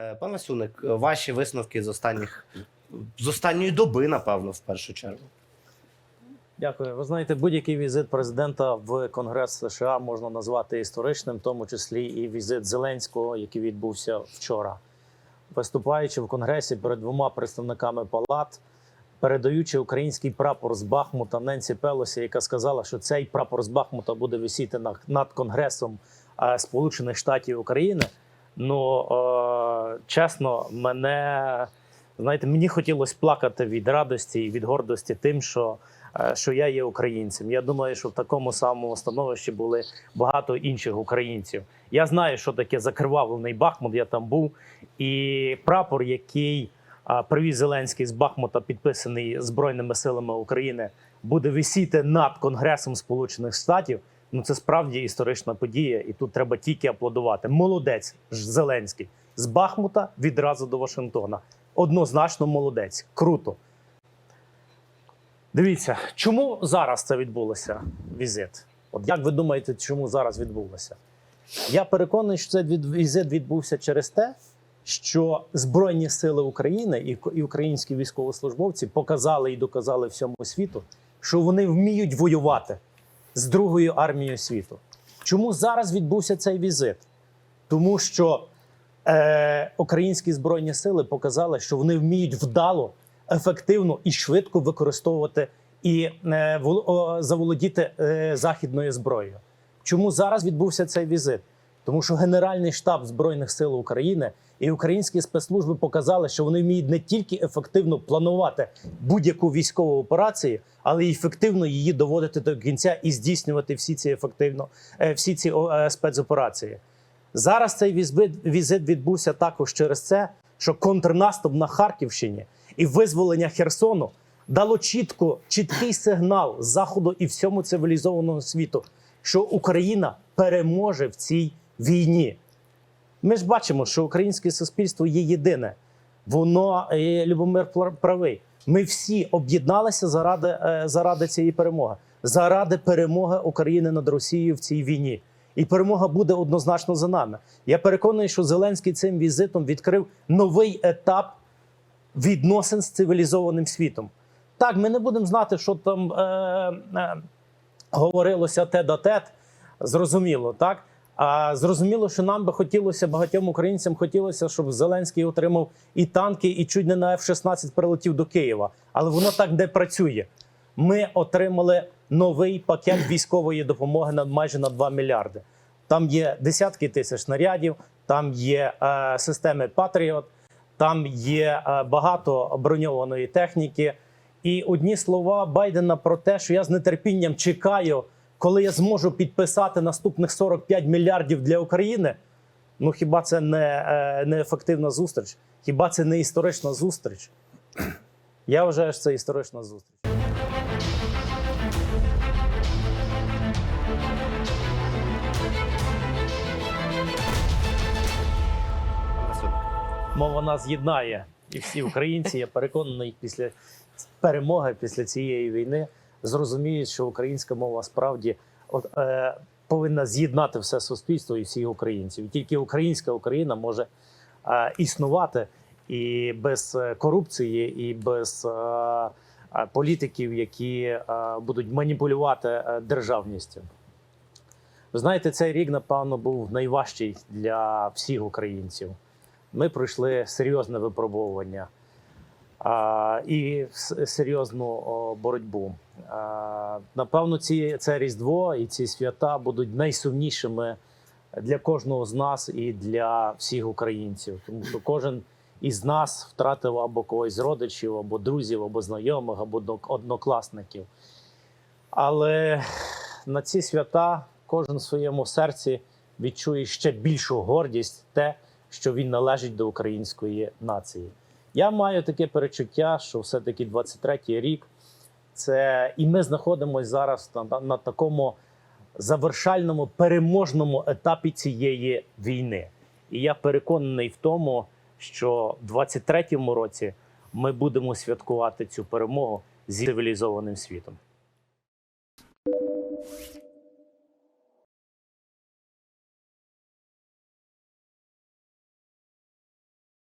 Е, Пане Суник, ваші висновки з останніх з останньої доби, напевно, в першу чергу. Дякую. Ви знаєте, будь-який візит президента в Конгрес США можна назвати історичним, в тому числі і візит Зеленського, який відбувся вчора. Виступаючи в Конгресі перед двома представниками палат, передаючи український прапор з Бахмута Ненсі Пелосі, яка сказала, що цей прапор з Бахмута буде висіти над Конгресом е, Сполучених Штатів України. Ну е, чесно, мене знаєте, мені хотілося плакати від радості і від гордості тим, що е, що я є українцем. Я думаю, що в такому самому становищі були багато інших українців. Я знаю, що таке закривавлений Бахмут. Я там був, і прапор, який а, привіз Зеленський з Бахмута, підписаний Збройними силами України, буде висіти над Конгресом Сполучених Штатів. Ну це справді історична подія, і тут треба тільки аплодувати. Молодець Зеленський з Бахмута відразу до Вашингтона. Однозначно молодець. Круто. Дивіться, чому зараз це відбулося? Візит? От як ви думаєте, чому зараз відбулося? Я переконаний, що цей візит відбувся через те, що Збройні сили України і українські військовослужбовці показали і доказали всьому світу, що вони вміють воювати з Другою армією світу. Чому зараз відбувся цей візит? Тому що е, українські збройні сили показали, що вони вміють вдало, ефективно і швидко використовувати і е, заволодіти е, західною зброєю. Чому зараз відбувся цей візит? Тому що Генеральний штаб Збройних сил України і українські спецслужби показали, що вони вміють не тільки ефективно планувати будь-яку військову операцію, але й ефективно її доводити до кінця і здійснювати всі ці ефективно е, всі ці е, спецоперації. Зараз цей візит, відбувся також через це, що контрнаступ на Харківщині і визволення Херсону дало чітко чіткий сигнал заходу і всьому цивілізованому світу, що Україна переможе в цій війні. Ми ж бачимо, що українське суспільство є єдине. Воно е, Любомир правий. Ми всі об'єдналися заради, е, заради цієї перемоги, заради перемоги України над Росією в цій війні. І перемога буде однозначно за нами. Я переконаний, що Зеленський цим візитом відкрив новий етап відносин з цивілізованим світом. Так, ми не будемо знати, що там е, е, говорилося те до тет. Зрозуміло, так. А зрозуміло, що нам би хотілося багатьом українцям хотілося, щоб Зеленський отримав і танки, і чуть не на F-16 прилетів до Києва. Але воно так не працює. Ми отримали новий пакет військової допомоги на майже на 2 мільярди. Там є десятки тисяч снарядів, там є е, системи Патріот, там є е, багато броньованої техніки. І одні слова Байдена про те, що я з нетерпінням чекаю, коли я зможу підписати наступних 45 мільярдів для України. Ну хіба це не, е, не ефективна зустріч? Хіба це не історична зустріч? Я вважаю, що це історична зустріч. Мова нас єднає, і всі українці, я переконаний, після перемоги, після цієї війни зрозуміють, що українська мова справді от, е, повинна з'єднати все суспільство і всіх українців. Тільки українська Україна може е, існувати і без е, корупції, і без е, е, політиків, які е, будуть маніпулювати е, державністю. Ви знаєте, цей рік, напевно, був найважчий для всіх українців. Ми пройшли серйозне випробовування і серйозну боротьбу. Напевно, ці, це Різдво і ці свята будуть найсумнішими для кожного з нас і для всіх українців, тому що кожен із нас втратив або когось з родичів, або друзів, або знайомих, або одно- однокласників. Але на ці свята кожен в своєму серці відчує ще більшу гордість те, що він належить до української нації. Я маю таке перечуття, що все-таки 23-й рік це і ми знаходимося зараз на, на такому завершальному переможному етапі цієї війни. І я переконаний в тому, що в 23-му році ми будемо святкувати цю перемогу зі цивілізованим світом.